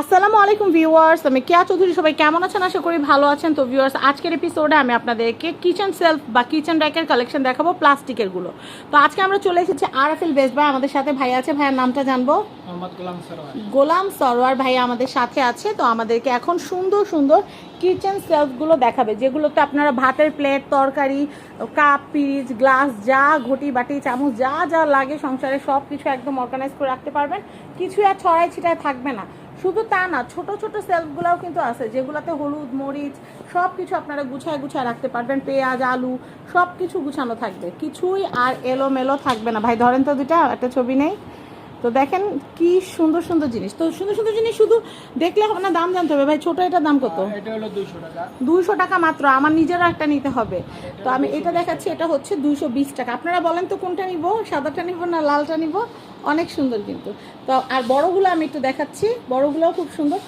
আসসালামু আলাইকুম ভিউয়ার্স আমি কেয়া চৌধুরী সবাই কেমন আছেন? আশা করি ভালো আছেন। তো ভিউয়ার্স আজকের এপিসোডে আমি আপনাদেরকে কিচেন সেলফ বা কিচেন র্যাকের কালেকশন দেখাবো প্লাস্টিকেরগুলো। তো আজকে আমরা চলে এসেছি আর এফ এল বেস্ট ভাই আমাদের সাথে। ভাই আছে ভাইয়ের নামটা জানব? গোলাম সরোয়ার গোলাম সরোয়ার ভাই আমাদের সাথে আছে। তো আমাদেরকে এখন সুন্দর সুন্দর কিচেন সেলফগুলো দেখাবে যেগুলোতে আপনারা ভাতের প্লেট তরকারি কাপ পিরিচ গ্লাস যা ঘটি বাটি চামচ যা যা লাগে সংসারে সব কিছু একদম অর্গানাইজ করে রাখতে পারবেন। কিছু আর ছড়াই ছিটায় থাকবে না। শুধু তা না, ছোট ছোট সেলফগুলোও কিন্তু আছে, যেগুলোতে হলুদ, মরিচ সব কিছু আপনারা গুছায় গুছায় রাখতে পারবেন, পেঁয়াজ, আলু সব কিছু গুছানো থাকবে, কিছুই আর এলোমেলো থাকবে না। ভাই, ধরেন তো দুটা একটা ছবি নেই? তো দেখেন কি সুন্দর সুন্দর জিনিস। তো সুন্দর সুন্দর জিনিস শুধু দেখলে হবে না দাম জানতে হবে। ভাই ছোট এটার দাম কত? এটা হলো দুইশো টাকা মাত্র আমার নিজেরও একটা নিতে হবে। তো আমি এটা দেখাচ্ছি এটা হচ্ছে দুইশো বিশ টাকা। আপনারা বলেন তো কোনটা নিব? সাদাটা নিব না লালটা নিব? অনেক সুন্দর কিন্তু। তো আর বড়গুলো আমি একটু দেখাচ্ছি। বড়গুলোও খুব সুন্দর।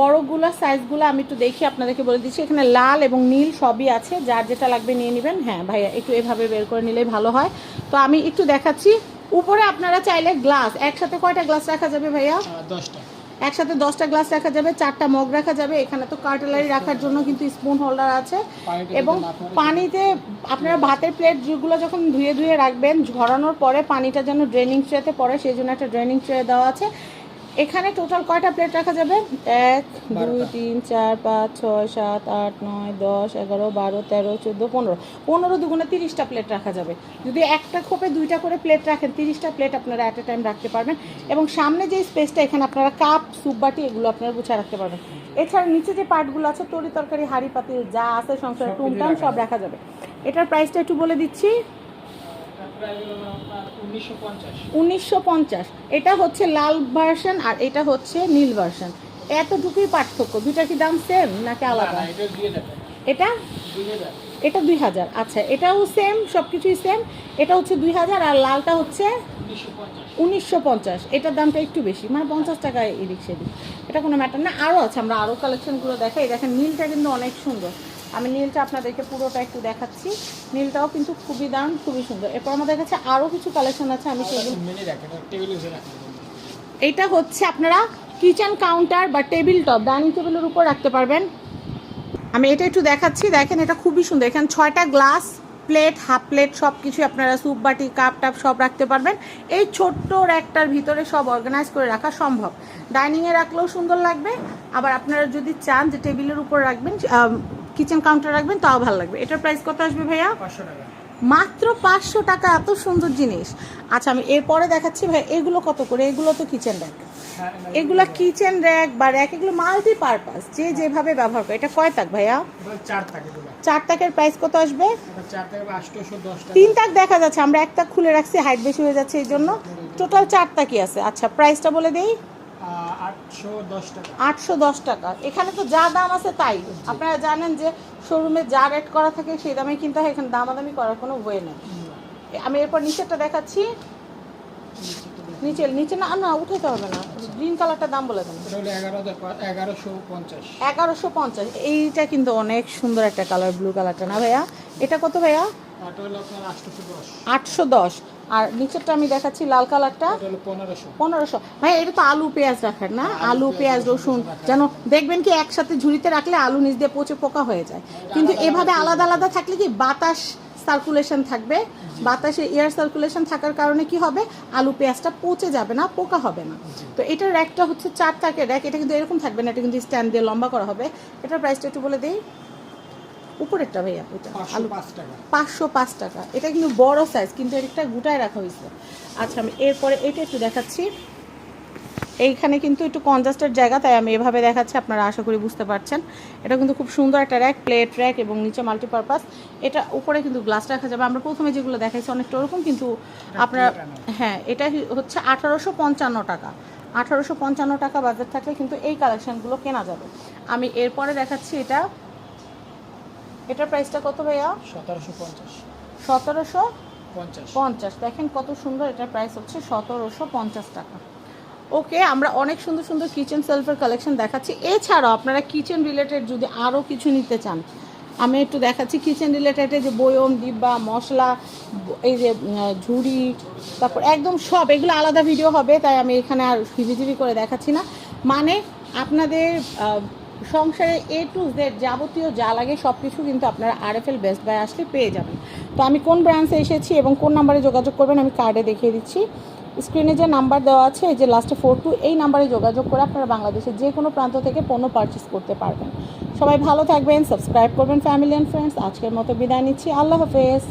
বড়গুলো সাইজগুলো আমি একটু দেখি আপনাদেরকে বলে দিচ্ছি। এখানে লাল এবং নীল সবই আছে। যার যেটা লাগবে নিয়ে নেবেন। হ্যাঁ ভাইয়া একটু এভাবে বের করে নিলেই ভালো হয়। তো আমি একটু দেখাচ্ছি। উপরে আপনারা চাইলে গ্লাস একসাথে কয়টা গ্লাস রাখা যাবে ভাইয়া? দশটা। একসাথে দশটা গ্লাস রাখা যাবে চারটা মগ রাখা যাবে এখানে তো কার্টেলারি রাখার জন্য কিন্তু স্পুন হোল্ডার আছে। এবং পানিতে আপনারা ভাতের প্লেট যেগুলো যখন ধুয়ে ধুয়ে রাখবেন ঝরানোর পরে পানিটা যেন ড্রেনিং ট্রেতে পড়ে সেই জন্য একটা ড্রেনিং ট্রে দেওয়া আছে। এখানে টোটাল কয়টা প্লেট রাখা যাবে? এক দুই তিন চার পাঁচ ছয় সাত আট নয় দশ এগারো বারো তেরো চোদ্দ পনেরো। পনেরো দুগুণে তিরিশটা প্লেট রাখা যাবে। যদি একটা খোপে দুইটা করে প্লেট রাখেন তিরিশটা প্লেট আপনারা অ্যাট এ টাইম রাখতে পারবেন। এবং সামনে যে স্পেসটা এখানে আপনারা কাপ স্যুপ বাটি এগুলো আপনারা গুছিয়ে রাখতে পারবেন। এছাড়া নিচে যে পার্টগুলো আছে তরি তরকারি হাঁড়ি পাতিল যা আছে সংসারে টুমটাম সব রাখা যাবে। এটার প্রাইসটা একটু বলে দিচ্ছি তার প্রাইস হলো আপনার উনিশশো পঞ্চাশ। এটা হচ্ছে লাল ভার্সন আর এটা হচ্ছে নীল ভার্সন এতটুকুই পার্থক্য। দুটা কি দাম সেম নাকি আলাদা? এটা এটা? দুই হাজার আচ্ছা এটাও সেম সব কিছুই সেম এটা হচ্ছে দুই হাজার আর লালটা হচ্ছে উনিশশো পঞ্চাশ। উনিশশো পঞ্চাশ। এটার দামটা একটু বেশি। মানে পঞ্চাশ টাকা এদিক সেদিক। এটা কোনো ম্যাটার না। আরও আছে আমরা আরও কালেকশনগুলো দেখাই। দেখেন নীলটা কিন্তু অনেক সুন্দর। আমি নীলটা আপনাদেরকে পুরোটা একটু দেখাচ্ছি। নীলটাও কিন্তু খুবই দাম খুবই সুন্দর। এরপর আমাদের কাছে আরও কিছু কালেকশন আছে আমি সেগুলো এটা হচ্ছে আপনারা কিচেন কাউন্টার বা টেবিল টপ ডাইনিং টেবিলের উপর রাখতে পারবেন। আমি এটা একটু দেখাচ্ছি দেখেন এটা খুবই সুন্দর। এখানে ছয়টা গ্লাস প্লেট হাফ প্লেট সব কিছু আপনারা স্যুপ বাটি কাপ টাপ সব রাখতে পারবেন। এই ছোট্ট র্যাকটার ভিতরে সব অর্গানাইজ করে রাখা সম্ভব। ডাইনিংয়ে রাখলেও সুন্দর লাগবে। আবার আপনারা যদি চান যে টেবিলের উপর রাখবেন কিচেন কাউন্টার রাখবেন তাও ভালো লাগবে। এটার প্রাইস কত আসবে ভাইয়া? মাত্র পাঁচশো টাকা এত সুন্দর জিনিস। আচ্ছা আমি এরপরে দেখাচ্ছি ভাই এগুলো কত করে? এগুলো তো কিচেন র্যাক। হ্যাঁ এগুলো কিচেন র্যাক। বা র্যাক এগুলো মাল্টি পারপাস যে যেভাবে ব্যবহার করে। এটা কয় তাক ভাইয়া? চার তাকের প্রাইস কত আসবে? তিন তাক দেখা যাচ্ছে আমরা এক তাক খুলে রাখছি হাইট বেশি হয়ে যাচ্ছে এই জন্য টোটাল চার তাকই আছে। আচ্ছা প্রাইসটা বলে দেই। আটশো দশ টাকা। এখানে তো যা দাম আছে তাই। আপনারা জানেন যে শোরুমে যা রেট করা থাকে সেই দামে কিন্তু হয় এখানে দামাদামি করার কোনো ওয়ে নেই। আমি এরপর নিচেরটা দেখাচ্ছি। নিচে নিচে না না উঠাতে হবে না। গ্রিন কালারটার দাম বলে দেন। এগারোশো পঞ্চাশ। এইটা কিন্তু অনেক সুন্দর একটা কালার ব্লু কালারটা না ভাইয়া? এটা কত ভাইয়া? আটশো দশ। আর নিচেরটা আমি দেখাচ্ছি লাল কালারটা। পনেরোশো। ভাই এটা তো আলু পেঁয়াজ রাখার না? আলু পেঁয়াজ রসুন যেন দেখবেন কি একসাথে ঝুড়িতে রাখলে আলু নিচ দিয়ে পচে পোকা হয়ে যায়। কিন্তু এভাবে আলাদা আলাদা থাকলে কি বাতাস সার্কুলেশন থাকবে? বাতাসে এয়ার সার্কুলেশন থাকার কারণে কি হবে? আলু পেঁয়াজটা পচে যাবে না পোকা হবে না। তো এটার র্যাকটা হচ্ছে চার টাকের র্যাক এটা কিন্তু এরকম থাকবে না এটা কিন্তু স্ট্যান্ড দিয়ে লম্বা করা হবে। এটার প্রাইসটা একটু বলে দিই। উপরেরটা ভাইয়া পাঁচশো আলু পাঁচ টাকা। পাঁচশো পাঁচ টাকা। এটা কিন্তু বড় সাইজ কিন্তু এটা গুটায় রাখা হয়েছে। আচ্ছা আমি এরপরে এটা একটু দেখাচ্ছি। এইখানে কিন্তু একটু কনজাস্টের জায়গা তাই আমি এভাবে দেখাচ্ছি আপনারা আশা করি বুঝতে পারছেন। এটা কিন্তু খুব সুন্দর একটা র্যাক প্লেট র্যাক এবং নিচে মাল্টিপারপাস এটা উপরে কিন্তু গ্লাস রাখা যাবে। আমরা প্রথমে যেগুলো দেখাইছি অনেকটা ওরকম কিন্তু আপনারা হ্যাঁ এটা হচ্ছে আঠারোশো পঞ্চান্ন টাকা। আঠারোশো পঞ্চান্ন টাকা বাজার থাকলে কিন্তু এই কালেকশনগুলো কেনা যাবে। আমি এরপরে দেখাচ্ছি এটা এটার প্রাইসটা কত ভাইয়া? সতেরোশো পঞ্চাশ। সতেরোশো পঞ্চাশ। পঞ্চাশ। দেখেন কত সুন্দর এটার প্রাইস হচ্ছে সতেরোশো পঞ্চাশ টাকা। ওকে আমরা অনেক সুন্দর সুন্দর কিচেন সেলফের কালেকশন দেখাচ্ছি। এছাড়াও আপনারা কিচেন রিলেটেড যদি আরও কিছু নিতে চান আমি একটু দেখাচ্ছি কিচেন রিলেটেড যে বয়ম ডিব্বা মশলা এই যে ঝুড়ি তারপর একদম সব এগুলো আলাদা ভিডিও হবে তাই আমি এখানে আর হিবিজিবি করে দেখাচ্ছি না। মানে আপনাদের সংসারে এ টু জেড যাবতীয় যা লাগে সব কিছু কিন্তু আপনারা আর এফ এল বেস্ট বাই আসলে পেয়ে যাবেন। তো আমি কোন ব্রাঞ্চে এসেছি এবং কোন নাম্বারে যোগাযোগ করবেন আমি কার্ডে দেখিয়ে দিচ্ছি। স্ক্রিনে যে নাম্বার দেওয়া আছে যে লাস্টে ফোর টু এই নাম্বারে যোগাযোগ করে আপনারা বাংলাদেশের যে কোনো প্রান্ত থেকে পণ্য পারচেস করতে পারবেন। সবাই ভালো থাকবেন সাবস্ক্রাইব করবেন ফ্যামিলি অ্যান্ড ফ্রেন্ডস আজকের মতো বিদায় নিচ্ছি। আল্লাহ হাফেজ।